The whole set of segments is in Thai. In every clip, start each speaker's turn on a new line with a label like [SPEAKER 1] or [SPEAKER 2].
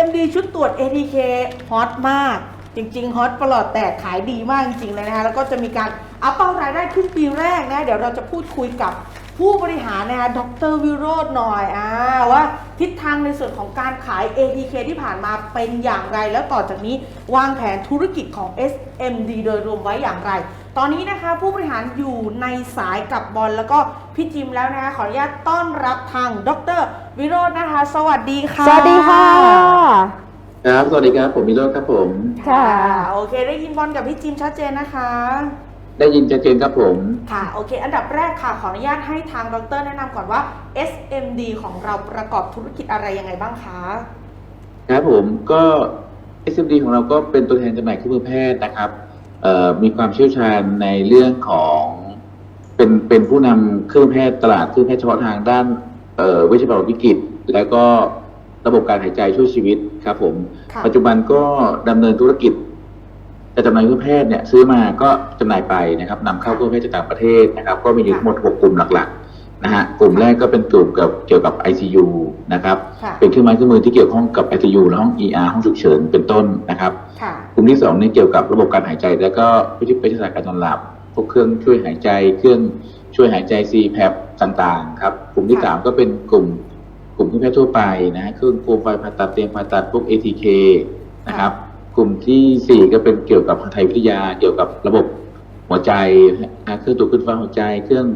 [SPEAKER 1] SMD ชุดตรวจ ATK ฮอตมาก จริงๆ ฮอตปลอดแตกขายดีมากจริงๆเลยนะคะแล้วก็จะมีการอัพเป้ารายได้ขึ้นปีแรกนะเดี๋ยวเราจะพูดคุยกับผู้บริหารนะคะดรวิโรจน์หน่อยอ่าว่าทิศทางในส่วนของการขาย ATK ที่ผ่านมาเป็นอย่างไร แล้วต่อจากนี้วางแผนธุรกิจของ SMD โดยรวมไว้อย่างไร ตอนนี้นะคะผู้บริหารอยู่ในสายกับบอลแล้วก็พี่จิมแล้วนะคะขออนุญาตต้อนรับทางดรวิโรจน์นะคะ สวัสดีค่ะ
[SPEAKER 2] สวัสดีค่ะ
[SPEAKER 3] ครับสวัสดีครับผมมิโรจน์ครับผม
[SPEAKER 2] ค่ะ
[SPEAKER 1] โอเค ได้ยินบอลกับพี่จิมชัดเจนนะคะ
[SPEAKER 3] ได้ยินชัดเจนครับผม
[SPEAKER 1] ค่ะโอเค อันดับแรกค่ะขออนุญาตให้ทางดรแนะนำก่อนว่า SMD ของเราประกอบธุรกิจอะไรยังไงบ้างคะ
[SPEAKER 3] ครับผมก็ SMD ของเราก็เป็นตัวแทนจำหน่ายเครื่องมือแพทย์นะครับเอ่อ มีความเชี่ยวชาญในเรื่องของเป็นเป็นผู้นำเครื่องมือแพทย์ตลาดเครื่องแพทย์เฉพาะทางด้านเอ่อเวชภัณฑ์วิกฤตแล้วก็ระบบการหายใจช่วยชีวิตครับผม
[SPEAKER 1] ค่ะ
[SPEAKER 3] ปัจจุบันก็ดำเนินธุรกิจจะจำหน่ายเครื่องแพทย์เนี่ยซื้อมาก็จำหน่ายไปนะครับนำเข้าเครื่องแพทย์จากต่างประเทศนะครับ ก็มีอยู่ทั้งหมดหกกลุ่มหลักๆ นะฮะกลุ่มแรกก็เป็นกลุ่มกับเกี่ยวกับ ICU นะครับ
[SPEAKER 1] ค่ะ
[SPEAKER 3] เป็นเครื่องไม้เครื่องมือที่เกี่ยวข้องกับ ICU และห้อง ER ห้องฉุกเฉินเป็นต้นนะครับ
[SPEAKER 1] ค่ะ
[SPEAKER 3] กลุ่มที่สองนี่เกี่ยวกับระบบการหายใจ แล้วก็วิธีวิทยาศาสตร์การนอนหลับพวกเครื่องช่วยหายใจ เครื่องช่วยหายใจ CPAP ต่างๆครับกลุ่มที่
[SPEAKER 1] ค่ะ
[SPEAKER 3] สามก็เป็นกลุ่มกลุ่มเครื่องแพทย์ทั่วไปนะฮะเครื่องโคมไฟผ่าตัดเตียงผ่าตัดพวก ATK นะครับกลุ่มที่สี่ก็เป็นเกี่ยวกับทางไทยวิทยา เกี่ยวกับระบบหัวใจนะเครื่องตรวจขึ้นฟ้าหัวใจเครื่อง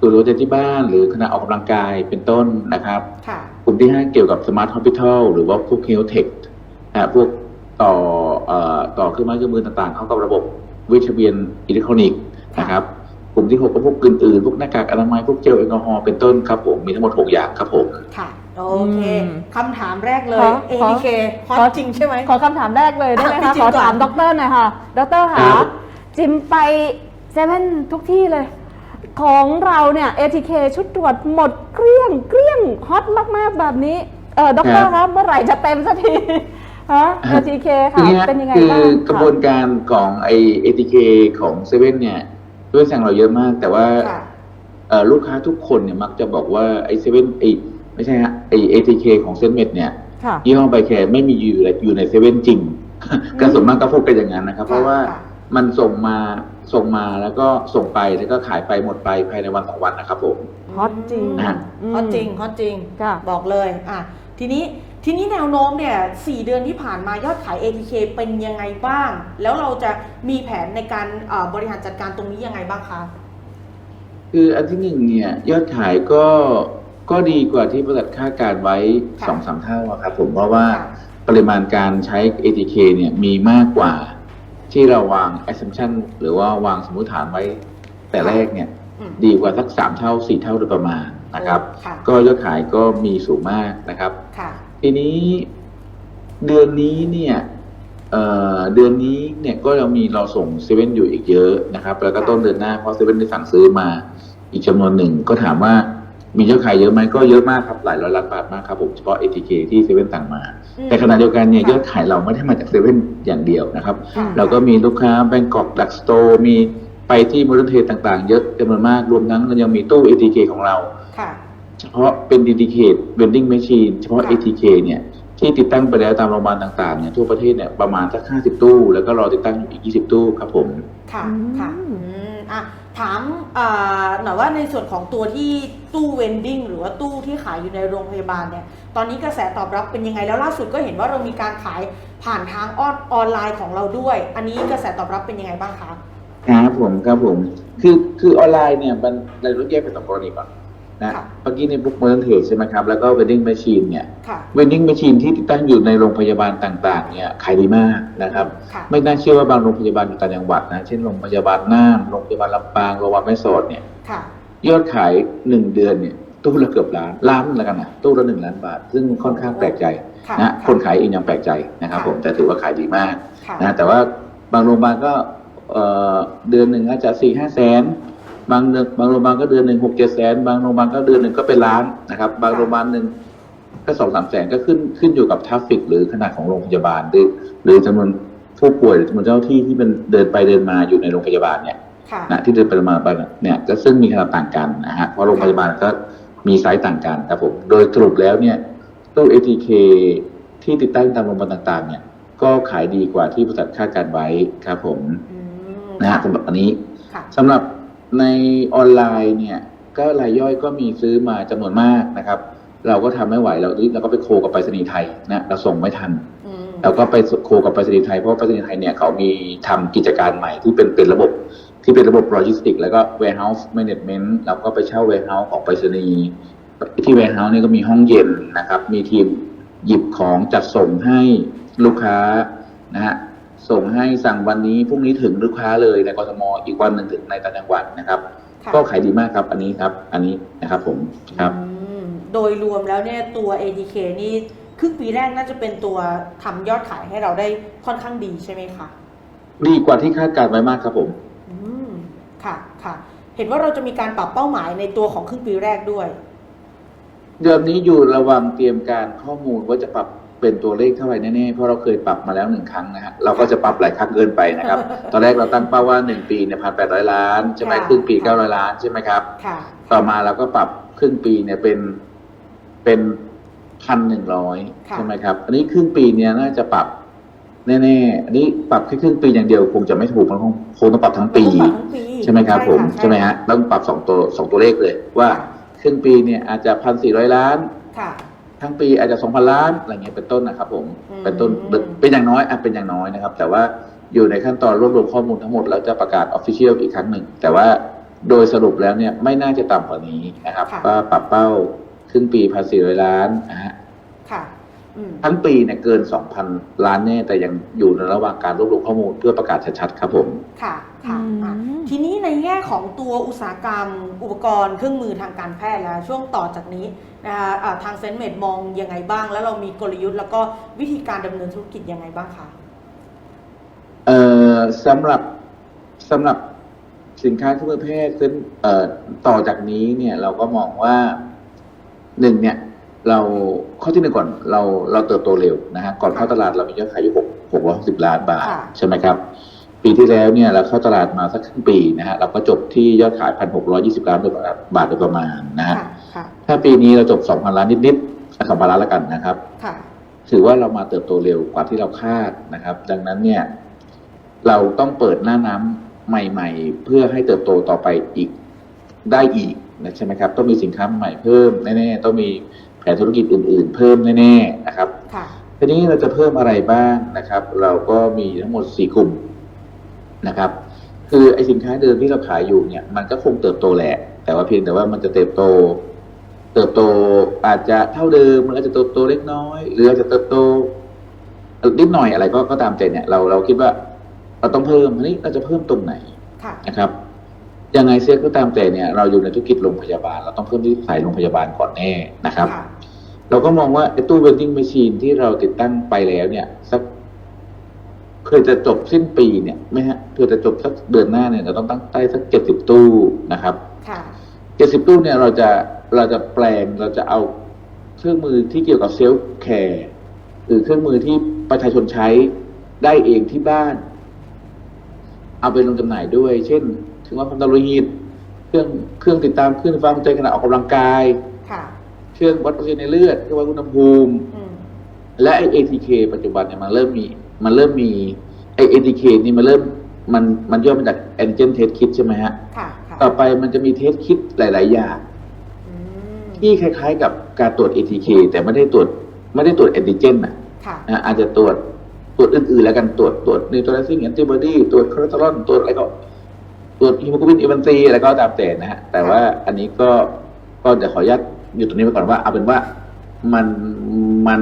[SPEAKER 3] ตรวจหัวใจที่บ้าน หรือขณะออกกำลังกายเป็นต้นนะครับ
[SPEAKER 1] ค่ะ
[SPEAKER 3] กลุ่มที่ 5 เกี่ยวกับสมาร์ท h อ s พิทอลหรือว่าพวก Health Tech นะฮะพวกต่อเอ่อต่อเครื่องไม้เครื่องมือต่างๆ เข้ากับระบบเวชเวียนอิเล็กทรอนิกส์นะครับกลุ่มที่ 6 ก็พวกอื่นๆ พวกหน้ากากอนามัยพวกเจลแอลกอฮอล์เป็นต้นครับผมมีทั้งหมด 6 อย่างครับผม
[SPEAKER 1] ค่ะโอเค
[SPEAKER 2] อืม
[SPEAKER 1] คำถามแรกเลย
[SPEAKER 2] ขอ
[SPEAKER 1] ATK ฮอต
[SPEAKER 2] ขอ
[SPEAKER 1] จริงใช่ไหม
[SPEAKER 2] ขอคำถามแรกเลยได้ไหม
[SPEAKER 1] อะพี่
[SPEAKER 2] คะ
[SPEAKER 1] จิม
[SPEAKER 2] ขอ
[SPEAKER 1] ก่อน
[SPEAKER 2] ถามด็อกเตอร์หน่อยค่ะด็อกเตอร์
[SPEAKER 3] ครั
[SPEAKER 2] ค่ะ
[SPEAKER 3] บ
[SPEAKER 2] จิมไปเซเว่นทุกที่เลย ของเราเนี่ย ATK ชุดตรวจหมดเกลี้ยงเกลี้ยงฮอตมากๆแบบนี้เออด็อกเตอร์ครับเมื่อไหร่จะเต็มสักทีฮะ ATK
[SPEAKER 3] คือ
[SPEAKER 2] ค่ะ
[SPEAKER 3] อย่างเงี้ย
[SPEAKER 2] เป็นยังไง
[SPEAKER 3] คือ
[SPEAKER 2] บ้าง
[SPEAKER 3] กระบวนการของไอ ATK ของเซเว่นเนี่ยด้วยสั่งเราเยอะมาก แต่ว่า
[SPEAKER 1] ค่ะ
[SPEAKER 3] เอ่อลูกค้าทุกคนเนี่ยมักจะบอกว่าไอเซเว่นไอไม่ใช่ฮะไอ ATK ของเซนเมดเนี่ย
[SPEAKER 2] ค่ะ
[SPEAKER 3] ยี่ห้อไบแคร์ไม่มีอยู่ในอยู่ในเซเว่นจริงก็ส่วนมากก็พูดกันอย่างนั้นนะครับ เพราะว่า
[SPEAKER 1] ค่ะ
[SPEAKER 3] มันส่งมา ส่งมาแล้วก็ส่งไปแล้วก็ขายไปหมดไปภายในวันสองวันนะครับผม
[SPEAKER 2] ฮอตจริง
[SPEAKER 3] อะ
[SPEAKER 2] ม
[SPEAKER 1] ฮอตจริงฮอตจริง
[SPEAKER 2] ค่ะ
[SPEAKER 1] บอกเลยอะทีนี้ทีนี้แนวโน้มเนี่ยสี่เดือนที่ผ่านมายอดขาย ATK เป็นยังไงบ้าง แล้วเราจะมีแผนในการเอ่อบริหารจัดการตรงนี้ยังไงบ้างคะ
[SPEAKER 3] คืออันที่หนึ่งเนี่ยยอดขายก็ก็ดีกว่าที่บริษัทคาดการไว้
[SPEAKER 1] ค่ะ
[SPEAKER 3] สองสามเท่าอะครับผมเพราะว่า
[SPEAKER 1] ค่ะ
[SPEAKER 3] ปริมาณการใช้ ATK เนี่ยมีมากกว่า ที่เราวาง assumption หรือว่าวางสมมติฐานไว้แต่แรกเนี่ย
[SPEAKER 1] อืม
[SPEAKER 3] ดีกว่าสักสามเท่าสี่เท่าโดยประมาณนะครับ
[SPEAKER 1] ค่ะ
[SPEAKER 3] ก็ยอดขายก็มีสูงมากนะครับ
[SPEAKER 1] ค่ะ
[SPEAKER 3] ทีนี้เดือนนี้เนี่ยเอ่อเดือนนี้เนี่ยก็ยังมีเราส่งเซเว่นอยู่อีกเยอะนะครับ แล้วก็
[SPEAKER 1] ค่ะ
[SPEAKER 3] ต้นเดือนหน้าเพราะเซเว่นได้สั่งซื้อมาอีกจำนวนหนึ่งก็ถามว่ามียอดขายเยอะไหมก็เยอะมากครับหลายร้อยล้านบาทมากครับผมเฉพาะ ATK ที่เซเว่นสั่งมา
[SPEAKER 1] อืม
[SPEAKER 3] แต่ขณะเดียวกันเนี่ย
[SPEAKER 1] ค่ะ
[SPEAKER 3] ยอดขายเราไม่ได้มาจากเซเว่นอย่างเดียวนะครับ
[SPEAKER 1] ค่ะ
[SPEAKER 3] เราก็มีลูกค้าแบงกอกดักสโตร์มีไปที่มูลเทศต่างๆ เยอะจำนวนมากรวมทั้งเรายังมีตู้ ATK ของเรา
[SPEAKER 1] ค่ะ
[SPEAKER 3] เฉพาะเป็น dedicated vending machine เฉพาะ
[SPEAKER 1] ค่ะ
[SPEAKER 3] ATK เนี่ยที่ติดตั้งไปแล้วตามโรงพยาบาลต่างๆเนี่ยทั่วประเทศเนี่ยประมาณสัก 50 ตู้ แล้วก็รอติดตั้งอยู่อีก 20 ตู้ครับผม
[SPEAKER 1] ค่ะ
[SPEAKER 2] อืม
[SPEAKER 1] ค่ะอืมอะ ถามหน่อยว่าในส่วนของตัวที่ตู้เวนดิ้งหรือว่าตู้ที่ขายอยู่ในโรงพยาบาลเนี่ย ตอนนี้กระแสตอบรับเป็นยังไงแล้วล่าสุดก็เห็นว่าเรามีการขายผ่านทางออนออนไลน์ของเราด้วย อันนี้กระแสตอบรับเป็นยังไงบ้างคะ
[SPEAKER 3] ครับผมครับผม คือคือออนไลน์เนี่ยมันเราต้องแยกเป็นสองกรณีก่อน นะ
[SPEAKER 1] ค่ะ
[SPEAKER 3] เมื่อกี้ในบุ๊กเมอร์เทใช่ไหมครับ แล้วก็ vending machine เนี่ย
[SPEAKER 1] ค่ะ
[SPEAKER 3] vending machine ที่ติดตั้งอยู่ในโรงพยาบาลต่าง ๆ เนี่ยขายดีมากนะครับ
[SPEAKER 1] ค่ะ
[SPEAKER 3] ไม่น่าเชื่อว่าบางโรงพยาบาลอยู่ต่างจังหวัดนะ เช่นโรงพยาบาลน่านโรงพยาบาลลำปางโรงพยาบาลแม่สอดเนี่ย
[SPEAKER 1] ค่ะ
[SPEAKER 3] ยอดขายหนึ่งเดือนเนี่ยตู้ละเกือบล้านล้านแล้วกันนะตู้ละหนึ่งล้านบาท ซึ่งค่อนข้างแปลกใจ
[SPEAKER 1] ค่ะ
[SPEAKER 3] นะ
[SPEAKER 1] ค่ะ
[SPEAKER 3] คนขายเองยังแปลกใจนะครับ
[SPEAKER 1] ค่ะ
[SPEAKER 3] ผมแต่ถือว่าขายดีมาก
[SPEAKER 1] ค่ะ
[SPEAKER 3] นะแต่ว่าบางโรงพยาบาลก็เอ่อเดือนหนึ่งอาจจะสี่ห้าแสน บางเดือนบางโรงพยาบาลก็เดือนหนึ่งหกเจ็ดแสนบางโรงพยาบาลก็เดือนหนึ่งก็เป็นล้านนะครับ บางโรงพยาบาลหนึ่งก็สองสามแสนก็ขึ้นขึ้นอยู่กับทราฟฟิกหรือขนาดของโรงพยาบาลหรือหรือจำนวนผู้ป่วยหรือจำนวนเจ้าหน้าที่ที่เป็นเดินไปเดินมาอยู่ในโรงพยาบาลเนี่ย
[SPEAKER 1] ค่ะ
[SPEAKER 3] นะที่เดินไปมาไปเนี่ยก็ซึ่งมีขนาดต่างกันนะฮะเพราะโรงพยาบาลก็มีไซส์ต่างกันครับผมโดยสรุปแล้วเนี่ยตู้ ATK ที่ที่ติดตั้งตามโรงพยาบาลต่างๆ เนี่ย ก็ขายดีกว่าที่บริษัทคาดการไว้ครับผม
[SPEAKER 1] อืม
[SPEAKER 3] นะฮะ
[SPEAKER 1] ค่ะ
[SPEAKER 3] สำหรับอันนี้
[SPEAKER 1] ค่ะ
[SPEAKER 3] สำหรับ ในออนไลน์เนี่ยก็รายย่อยก็มีซื้อมาจำนวนมากนะครับ เราก็ทำไม่ไหวเราเราก็ไปโคกับไปรษณีย์ไทยนะเราส่งไม่ทัน
[SPEAKER 1] อืม
[SPEAKER 3] เราก็ไปโคกับไปรษณีย์ไทยเพราะว่าไปรษณีย์ไทยเนี่ยเขามีทำกิจการใหม่ที่เป็นเป็นระบบที่เป็นระบบโลจิสติกแล้วก็ warehouse management เราก็ไปเช่า warehouse ของไปรษณีย์ที่ warehouse นี่ก็มีห้องเย็นนะครับ มีทีมหยิบของจัดส่งให้ลูกค้านะฮะ ส่งให้สั่งวันนี้พรุ่งนี้ถึงลูกค้าเลยในกทมอีกวันหนึ่งถึงในต่างจังหวัดนะครับ
[SPEAKER 1] ค่ะ
[SPEAKER 3] ก็ขายดีมากครับอันนี้ครับ อันนี้นะครับผมครับ
[SPEAKER 1] อืมโดยรวมแล้วเนี่ยตัว ADK นี่ครึ่งปีแรกน่าจะเป็นตัวทำยอดขายให้เราได้ค่อนข้างดีใช่ไหมคะ
[SPEAKER 3] ดีกว่าที่คาดการไว้มากครับผม
[SPEAKER 1] อืมค่ะค่ะ เห็นว่าเราจะมีการปรับเป้าหมายในตัวของครึ่งปีแรกด้วย
[SPEAKER 3] เดือนนี้อยู่ระหว่างเตรียมการข้อมูลว่าจะปรับ เป็นตัวเลขเท่าไหร่แน่ๆ เพราะเราเคยปรับมาแล้วหนึ่งครั้งนะฮะ เราก็จะปรับหลายครั้งเกินไปนะครับ ตอนแรกเราตั้งเป้าว่าหนึ่งปีเนี่ยพันแปดร้อยล้านใช่ไหม
[SPEAKER 1] ค่ะ
[SPEAKER 3] ครึ่งปีเก้าร้อยล้านใช่ไหมครับ
[SPEAKER 1] ค่ะ
[SPEAKER 3] ต่อมาเราก็ปรับครึ่งปีเนี่ยเป็นเป็นพันหนึ่งร้อย
[SPEAKER 1] ค่ะ
[SPEAKER 3] ใช่ไหมครับ อันนี้ครึ่งปีเนี่ยน่าจะปรับแน่ๆ อันนี้ปรับแค่ครึ่งปีอย่างเดียวคงจะไม่ถูกมันคงคงต้องปรับทั้งปี
[SPEAKER 1] ต้องปรับทั้งปี
[SPEAKER 3] ใช่ไหมครับผมะใช่ไหมฮะต้องปรับสองตัวสองตัวเลขเลยว่าครึ่งปีเนี่ยอาจจะพันสี่ร้อยล้าน
[SPEAKER 1] ค่ะ
[SPEAKER 3] ทั้งปีอาจจะสองพันล้านอะไรเงี้ยเป็นต้นนะครับผม
[SPEAKER 1] อืม
[SPEAKER 3] เป็นต้นเป็นอย่างน้อยอะเป็นอย่างน้อยนะครับ แต่ว่าอยู่ในขั้นตอนรวบรวมข้อมูลทั้งหมดแล้วจะประกาศออฟฟิเชียลอีกครั้งหนึ่ง แต่ว่าโดยสรุปแล้วเนี่ยไม่น่าจะต่ำกว่านี้นะครับ
[SPEAKER 1] ค่ะ
[SPEAKER 3] ว่าปรับเป้าครึ่งปีพันสี่ร้อยล้านนะฮะ
[SPEAKER 1] ค่ะอืม
[SPEAKER 3] ทั้งปีเนี่ยเกินสองพันล้านแน่แต่ยังอยู่ในระหว่างการรวบรวมข้อมูลเพื่อประกาศชัดๆครับผม
[SPEAKER 1] ค่ะค่ะ
[SPEAKER 2] อืม
[SPEAKER 1] อะ ทีนี้ในแง่ของตัวอุตสาหกรรม อุปกรณ์เครื่องมือทางการแพทย์แล้ว ช่วงต่อจากนี้ นะคะอ่าทางเซนเมดมองยังไงบ้าง แล้วเรามีกลยุทธ์ แล้วก็วิธีการดำเนินธุรกิจยังไงบ้างคะ
[SPEAKER 3] เอ่อสำหรับสำหรับสินค้าเครื่องมือแพทย์ซึ่งเอ่อต่อจากนี้เนี่ยเราก็มองว่าหนึ่งเนี่ย เราข้อที่หนึ่งก่อนเราเราเติบโตเร็วนะฮะก่อนเข้าตลาดเรามียอดขายอยู่หกหกร้อยหกสิบล้านบาท
[SPEAKER 1] ค่ะ
[SPEAKER 3] ใช่ไหมครับ ปีที่แล้วเนี่ยเราเข้าตลาดมาสักครึ่งปีนะฮะเราก็จบที่ยอดขายพันหกร้อยี่สิบล้านบาทโดยประมาณนะฮะ
[SPEAKER 1] ค่ะค่ะ
[SPEAKER 3] ถ้าปีนี้เราจบสองพันล้านนิดๆสองพันล้านแล้วกันนะครับ
[SPEAKER 1] ค่ะ
[SPEAKER 3] ถือว่าเรามาเติบโตเร็วกว่าที่เราคาดนะครับ ดังนั้นเนี่ย เราต้องเปิดหน้าน้ำใหม่ ๆ เพื่อให้เติบโตต่อไปอีกได้อีกนะใช่ไหมครับ ต้องมีสินค้าใหม่เพิ่มแน่ๆ ต้องมีแผนธุรกิจอื่น ๆ เพิ่มแน่ๆนะครับ
[SPEAKER 1] ค่ะ
[SPEAKER 3] ทีนี้เราจะเพิ่มอะไรบ้างนะครับ เราก็มีทั้งหมดสี่กลุ่มนะครับ คือไอสินค้าเดิมที่เราขายอยู่เนี่ย มันก็คงเติบโตแหละ แต่ว่าเพียงแต่ว่ามันจะเติบโต เติบโตอาจจะเท่าเดิมหรืออาจจะเติบโตเล็กน้อย หรืออาจจะเติบโตนิดหน่อยอะไรก็ก็ตามใจเนี่ยเราเราคิดว่าเราต้องเพิ่มทีนี้เราจะเพิ่มตรงไหน
[SPEAKER 1] ค่ะ
[SPEAKER 3] นะครับยังไงเสียก็ตามแต่เนี่ยเราอยู่ในธุรกิจโรงพยาบาล เราต้องเพิ่มที่สายโรงพยาบาลก่อนแน่นะครับ
[SPEAKER 1] ค่ะ
[SPEAKER 3] เราก็มองว่าไอ้ตู้เวนดิ้ง m มช i นที่เราติดตั้งไปแล้วเนี่ยสักเคยจะจบสิ้นปีเนี่ยไม่ฮะเพื่อจะจบสักเดือนหน้าเนี่ยเราต้องตั้งใต้สักเจ็ดสิบตู้นะครับ
[SPEAKER 1] ค่ะ
[SPEAKER 3] เจ็ดสิบตู้เนี่ยเราจะ เราจะแปลงเราจะเอาเครื่องมือที่เกี่ยวกับเซลฟ์แคร์หรือเครื่องมือที่ประชาชนใช้ได้เองที่บ้าน เอาไปลงจำหน่ายด้วย เช่นถึงว่าความดันโลหิตเครื่องเครื่องติดตามคลื่นไฟฟ้าหัวใจขณะออกกำลังกาย
[SPEAKER 1] ค่ะ
[SPEAKER 3] เครื่องวัดออกซิเจนในเลือดเครื่องวัดอุณหภูมิ
[SPEAKER 1] อืม
[SPEAKER 3] และไอ ATK ปัจจุบันเนี่ยมันเริ่มมี มันเริ่มมีไอ ATK นี่มันเริ่มมันมันย่อมาจาก Antigen Test Kit ใช่ไหมฮะ
[SPEAKER 1] ค่ะค่ะ
[SPEAKER 3] ต่อไปมันจะมีเทสคิดหลาย ๆ อย่าง
[SPEAKER 1] อืม
[SPEAKER 3] ที่คล้ายๆ กับการตรวจ ATK แต่ไม่ได้ตรวจไม่ได้ตรวจแอนติเจนนะ
[SPEAKER 1] ค่ะ
[SPEAKER 3] นะอาจจะตรวจตรวจอื่นๆแล้วกันตรวจตรวจ neutralizing antibody ตรวจคอเลสเตอรอลตรวจอะไรก็ตรวจฮีโมโกลบินเอวันซีอะไรก็ตามแต่นะฮะแต่ว่าอันนี้ก็ก็จะขออนุญาตอยู่ตรงนี้ไปก่อนว่าเอาเป็นว่ามันมัน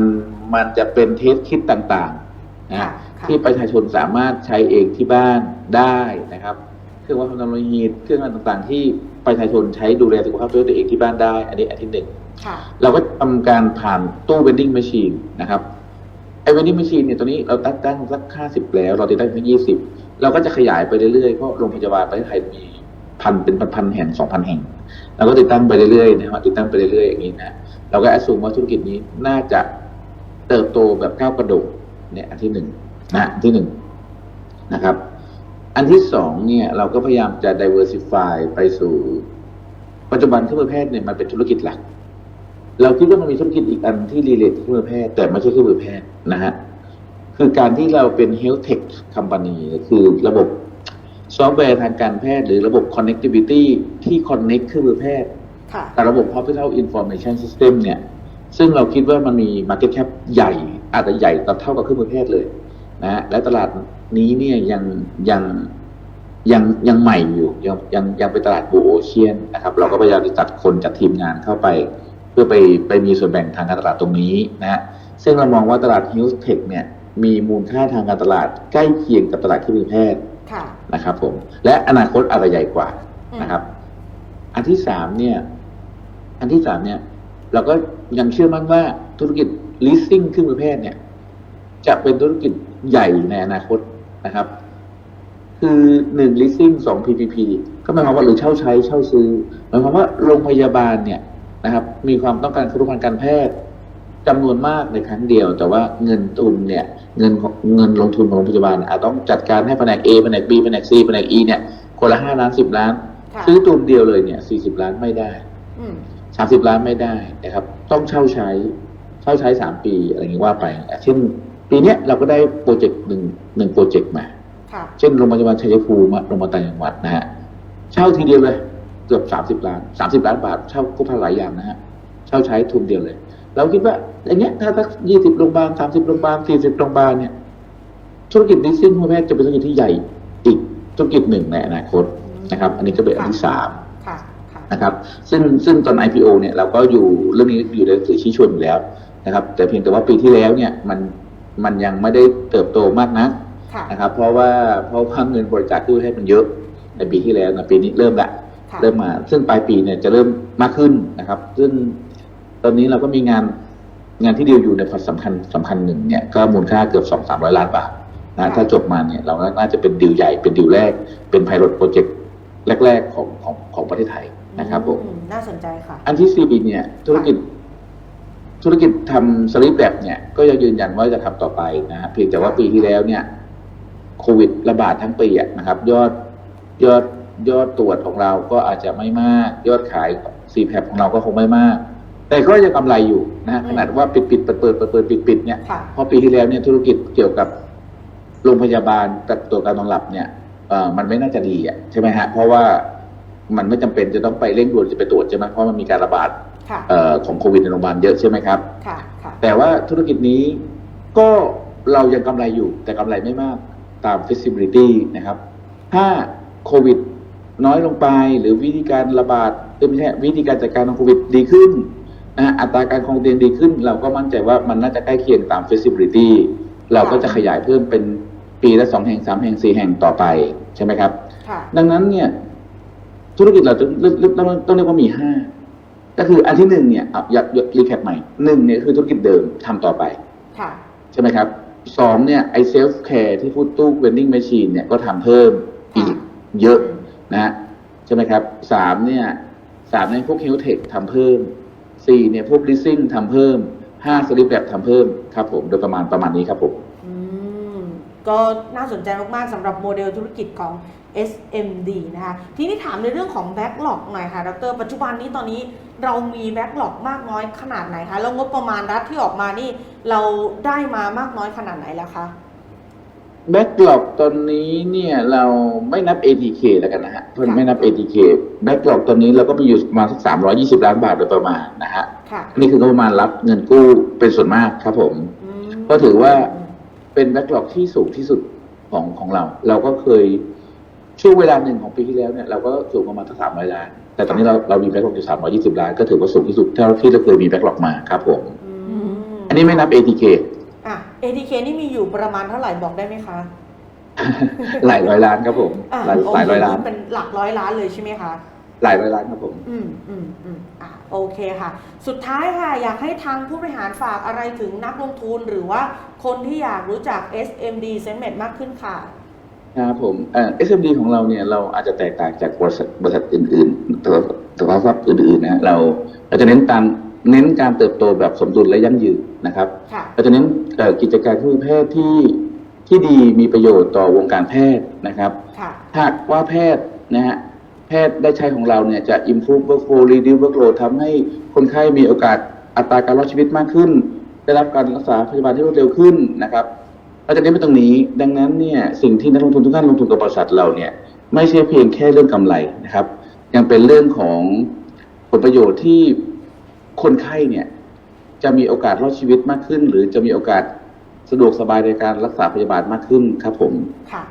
[SPEAKER 3] มันจะเป็นเทสคิดต่างๆนะฮะ
[SPEAKER 1] ค่ะค่ะ
[SPEAKER 3] ที่ประชาชนสามารถใช้เองที่บ้านได้นะครับ เครื่องวัดความดันโลหิตเครื่องอะไรต่างๆที่ ประชาชนใช้ดูแลสุขภาพตัวเองที่บ้านได้ อันนี้อันที่หนึ่ง
[SPEAKER 1] ค่ะ
[SPEAKER 3] เราก็ทำการผ่านตู้เวนดิ้ง m มช i นนะครับไอ้เวนดิ้ง m มช i นเนี่ยตัวนี้เราตั้งตั้งสักห้าสิบแล้ว เราติดตั้งที่ยี่สิบเราก็จะขยายไปเรื่อยๆเพราะโรงพยาบาลประเทศไทยมีพันเป็นพันๆแห่งสองพันแห่งเราก็ติดตั้งไปเรื่อยๆนะครับติดตั้งไปเรื่อยๆอย่างนี้นะเราก็แอดซูมว่าธุรกิจนี้น่าจะเติบโตแบบก้าวกระโดดเนี่ยอันที่หนึ่งนะอันที่หนึ่งนะครับ อันที่สองเนี่ยเราก็พยายามจะ diversify ไปสู่ ปัจจุบันเครื่องมือแพทย์เนี่ยมันเป็นธุรกิจหลัก เราคิดว่ามันมีธุรกิจอีกอันที่รีเลทเครื่องมือแพทย์แต่ไม่ใช่เครื่องมือแพทย์นะฮะคือการที่เราเป็น health tech company คือระบบซอฟต์แวร์ทางการแพทย์ หรือระบบ connectivity ที่ connect เครื่องมือแพทย์
[SPEAKER 1] ค่ะ
[SPEAKER 3] กับระบบ hospital information system เนี่ย ซึ่งเราคิดว่ามันมี market cap ใหญ่ อาจจะใหญ่เท่ากับเครื่องมือแพทย์เลย นะฮะและตลาดนี้เนี่ยยังยังยังยังใหม่อยู่ยังยังยังเป็นตลาดบูโอเชียนนะครับ เราก็พยายามจะจัดคนจัดทีมงานเข้าไป เพื่อไปไปมีส่วนแบ่งทางการตลาดตรงนี้นะฮะซึ่งเรามองว่าตลาด health tech เนี่ยมีมูลค่าทางการตลาดใกล้เคียงกับตลาดเครื่องมือแพทย์
[SPEAKER 1] ค่ะ
[SPEAKER 3] นะครับผมและอนาคตอาจจะใหญ่กว่า
[SPEAKER 1] อืม
[SPEAKER 3] นะครับ อันที่สามเนี่ย อันที่สามเนี่ย เราก็ยังเชื่อมั่นว่าธุรกิจ leasing เครื่องมือแพทย์เนี่ย จะเป็นธุรกิจ ใหญ่ในอนาคตนะครับ คือหนึ่ง leasing สอง PPP ก็หมายความว่าหรือเช่าใช้เช่าซื้อหมายความว่าโรงพยาบาลเนี่ยนะครับ มีความต้องการบริการการแพทย์จำนวนมากในครั้งเดียว แต่ว่าเงินทุนเนี่ย เงินของเงินลงทุนของโรงพยาบาลอาจต้องจัดการให้แผนก A แผนก B แผนก C แผนก E เนี่ยคนละห้าล้านสิบล้าน
[SPEAKER 1] ค่ะ
[SPEAKER 3] ซื้อตัวเดียวเลยเนี่ยสี่สิบล้านไม่ได้
[SPEAKER 1] อืม
[SPEAKER 3] สามสิบล้านไม่ได้นะครับ ต้องเช่าใช้ เช่าใช้สามปีอะไรอย่างนี้ว่าไปอะเช่น ปีเนี้ยเราก็ได้โปรเจกต์หนึ่งหนึ่งโปรเจกต์มา
[SPEAKER 1] ค่ะ
[SPEAKER 3] เช่นโรงพยาบาลชัยภูมิโรงพยาบาลต่างจังหวัดนะฮะเช่าทีเดียวเลยเกือบสามสิบล้านสามสิบล้านบาท เช่าก็พันหลายอย่างนะฮะเช่าใช้ทุนเดียวเลย เราคิดว่าอย่างเงี้ยถ้าสักยี่สิบโรงพยาบาลสามสิบโรงพยาบาลสี่สิบโรงพยาบาลเนี่ยธุรกิจลิสซิ่งแพทย์จะเป็นธุรกิจที่ใหญ่อีกธุรกิจหนึ่งในอนาคตนะครับ อันนี้ก็เป็นอันที่สาม
[SPEAKER 1] ค่ะค่ะ
[SPEAKER 3] นะครับ ซึ่งซึ่งตอน IPO เนี่ยเราก็อยู่เรื่องนี้อยู่ในหนังสือชี้ชวนอยู่แล้วนะครับ แต่เพียงแต่ว่าปีที่แล้วเนี่ยมัน มันยังไม่ได้เติบโตมากนัก
[SPEAKER 1] ค่ะ
[SPEAKER 3] นะครับ เพราะว่าเพราะว่าเงินบริจาคที่ให้มันเยอะในปีที่แล้วนะปีนี้เริ่มละ
[SPEAKER 1] ค่ะ
[SPEAKER 3] เริ่มมา ซึ่งปลายปีเนี่ยจะเริ่มมากขึ้นนะครับ ซึ่งตอนนี้เราก็มีงานงานที่เดียวอยู่ในพอร์ตสำคัญสำคัญหนึ่งเนี่ยก็มูลค่าเกือบสองสามร้อยล้านบาทนะถ้าจบมาเนี่ยเราน่าจะเป็นดีลใหญ่เป็นดีลแรก เป็นไพลอตโปรเจกต์แรก ๆ ของของของประเทศไทยนะครับผม
[SPEAKER 1] อืน่าสนใจค่ะ
[SPEAKER 3] อันที่สี่เนี่ยธุรกิจ ธุรกิจทำสลิปแบบเนี่ยก็ยังยืนยันว่าจะทำต่อไปนะฮะเพียงแต่ว่าปีที่แล้วเนี่ยโควิดระบาดทั้งปีอะนะครับ ยอดยอดยอดตรวจของเราก็อาจจะไม่มาก ยอดขายซีแพของเราก็คงไม่มาก แต่ก็ยังกำไรอยู่นะฮะ
[SPEAKER 1] อืม
[SPEAKER 3] ขนาดว่าปิดปิดเปิดเปิดเปิดเปิดปิดปิดเนี่ย
[SPEAKER 1] ค่ะ
[SPEAKER 3] เพราะปีที่แล้วเนี่ยธุรกิจเกี่ยวกับโรงพยาบาลกับตัวการนอนหลับเนี่ยเอ่อมันไม่น่าจะดีอะใช่ไหมฮะเพราะว่ามันไม่จำเป็นจะต้องไปเร่งด่วนจะไปตรวจใช่ไหมเพราะมันมีการระบาด
[SPEAKER 1] ค่ะ
[SPEAKER 3] เอ่อ ของโควิดในโรงพยาบาลเยอะใช่ไหมครับ
[SPEAKER 1] ค่ะค่ะ
[SPEAKER 3] แต่ว่าธุรกิจนี้ก็เรายังกำไรอยู่แต่กำไรไม่มากตาม feasibility นะครับ ถ้าโควิดน้อยลงไปหรือวิธีการระบาดเอ้ยไม่ใช่วิธีการจัดการของโควิดดีขึ้นนะฮะอัตราการคงเตียงดีขึ้น เราก็มั่นใจว่ามันน่าจะใกล้เคียงตาม feasibility เราก็จะขยายเพิ่มเป็นปีละสองแห่งสามแห่งสี่แห่งต่อไปใช่ไหมครับ
[SPEAKER 1] ค่ะ
[SPEAKER 3] ดังนั้นเนี่ยธุรกิจเราต้องต้องต้องเรียกว่ามีห้า ก็คืออันที่หนึ่งเนี่ยอะอยากรีแคปใหม่หนึ่งเนี่ยคือธุรกิจเดิมทำต่อไป
[SPEAKER 1] ค่ะ
[SPEAKER 3] ใช่ไหมครับสองเนี่ยไอเซลฟ์แคร์ที่พูดตู้เวนดิ้งแมชชีนเนี่ยก็ทำเพิ่มอีกเยอะนะฮะใช่ไหมครับสามเนี่ยสามเนี่ยพวกเฮลเทคทำเพิ่มสี่เนี่ยพวกลิสซิ่งทำเพิ่มห้าสลิปแบบทำเพิ่มครับผมโดยประมาณประมาณนี้ครับผม
[SPEAKER 1] อืม ก็น่าสนใจมาก ๆสำหรับโมเดลธุรกิจของ SMD นะคะทีนี้ถามในเรื่องของแบ็กหลอกหน่อยค่ะดรปัจจุบันนี้ตอนนี้เรามีแบ็กหลอกมากน้อยขนาดไหนคะแล้วงบประมาณรัฐที่ออกมานี่เราได้มามากน้อยขนาดไหนแล้วคะ
[SPEAKER 3] แบ็กหลอกตอนนี้เนี่ยเราไม่นับ ATK แล้วกันนะฮะเพิ่นไม่นับ ATK แบ็กหลอกตอนนี้เราก็มีอยู่ประมาณสักสามร้อยี่สิบล้านบาทโดยประมาณนะฮะ
[SPEAKER 1] ค่ะ
[SPEAKER 3] นี่คืองบประมาณรับเงินกู้เป็นส่วนมากครับผม
[SPEAKER 1] อืม
[SPEAKER 3] ก็ถือว่าเป็นแบ็กหลอกที่สูงที่สุดของของเรา เราก็เคย ช่วงเวลาหนึ่งของปีที่แล้วเนี่ยเราก็สูงประมาณสักสามร้อยล้าน แต่ตอนนี้เราเรามีแบ็กหลอกอยู่สามร้อยี่สิบล้าน ก็ถือว่าสูงที่สุดเท่าที่เราเคยมีแบ็กหลอกมาครับผม
[SPEAKER 1] อืม
[SPEAKER 3] อันนี้ไม่นับ ATK
[SPEAKER 1] อะ ATK นี่มีอยู่ประมาณเท่าไหร่บอกได้ไหมคะ
[SPEAKER 3] หลายร้อยล้านครับผม
[SPEAKER 1] อะ
[SPEAKER 3] หลายหลายร้อยล้าน
[SPEAKER 1] เป็นหลักร้อยล้านเลยใช่ไหมคะ
[SPEAKER 3] หลายร้อยล้านครับผม
[SPEAKER 1] อืมอืมอืมอะโอเคค่ะ สุดท้ายค่ะ อยากให้ทางผู้บริหารฝากอะไรถึงนักลงทุนหรือว่าคนที่อยากรู้จัก SMD Segment มากขึ้นค่ะ
[SPEAKER 3] ครับผมเอ่อ SMD ของเราเนี่ยเราอาจจะแตกต่างจากบริษัทบริษัทอื่นๆตัวตัวทรัพย์อื่นๆนะฮะเราเราจะเน้นตามเน้นการเติบโตแบบสมดุลและยั่งยืนนะครับ
[SPEAKER 1] ค่ะ
[SPEAKER 3] เราจะเน้นเอ่อกิจการเครื่องมือแพทย์ที่ที่ดีมีประโยชน์ต่อวงการแพทย์นะครับ
[SPEAKER 1] ค่ะ
[SPEAKER 3] ถ้าว่าแพทย์นะฮะแพทย์ได้ใช้ของเราเนี่ยจะ improve workflow reduce workload ทำให้คนไข้มีโอกาสอัตราการรอดชีวิตมากขึ้น ได้รับการรักษาพยาบาลที่รวดเร็วขึ้นนะครับ เราจะเน้นไปตรงนี้ ดังนั้นเนี่ยสิ่งที่นักลงทุนทุกท่านลงทุนกับบริษัทเราเนี่ยไม่ใช่เพียงแค่เรื่องกำไรนะครับ ยังเป็นเรื่องของผลประโยชน์ที่คนไข้เนี่ยจะมีโอกาสรอดชีวิตมากขึ้น หรือจะมีโอกาสสะดวกสบายในการรักษาพยาบาลมากขึ้นครับผม
[SPEAKER 1] ค่ะ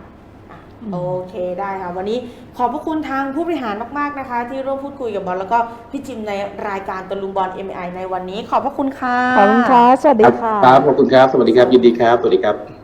[SPEAKER 1] อะโอเคได้ค่ะ วันนี้ขอบพระคุณทางผู้บริหารมาก ๆ นะคะ ที่ร่วมพูดคุยกับบอลแล้วก็พี่จิมในรายการตะลุงบอล MI ในวันนี้ ขอบพระคุณค่ะ
[SPEAKER 2] ขอบคุณค่ะ สวัสดีค่ะ
[SPEAKER 3] ครับ ขอบคุณครับ สวัสดีครับ ยินดีครับ สวัสดีครับ